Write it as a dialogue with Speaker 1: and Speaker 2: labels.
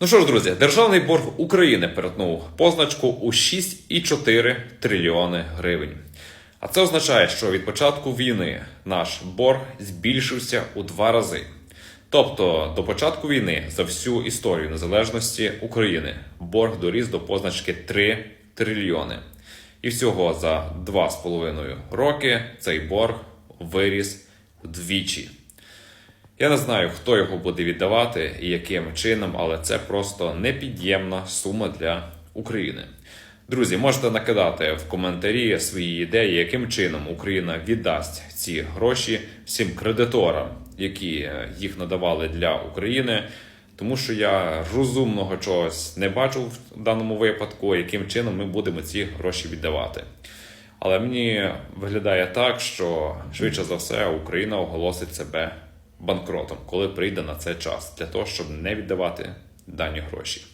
Speaker 1: Ну що ж, друзі, державний борг України перетнув позначку у 6,4 трильйони гривень. А це означає, що від початку війни наш борг збільшився у два рази. Тобто до початку війни за всю історію незалежності України борг доріс до позначки 3 трильйони. І всього за 2,5 роки цей борг виріс вдвічі. Я не знаю, хто його буде віддавати і яким чином, але це просто непід'ємна сума для України. Друзі, можете накидати в коментарі свої ідеї, яким чином Україна віддасть ці гроші всім кредиторам, які е, їх надавали для України. Тому що я розумного чогось не бачу в даному випадку, яким чином ми будемо ці гроші віддавати. Але мені виглядає так, що швидше за все Україна оголосить себе банкротом, коли прийде на це час, для того, щоб не віддавати дані гроші.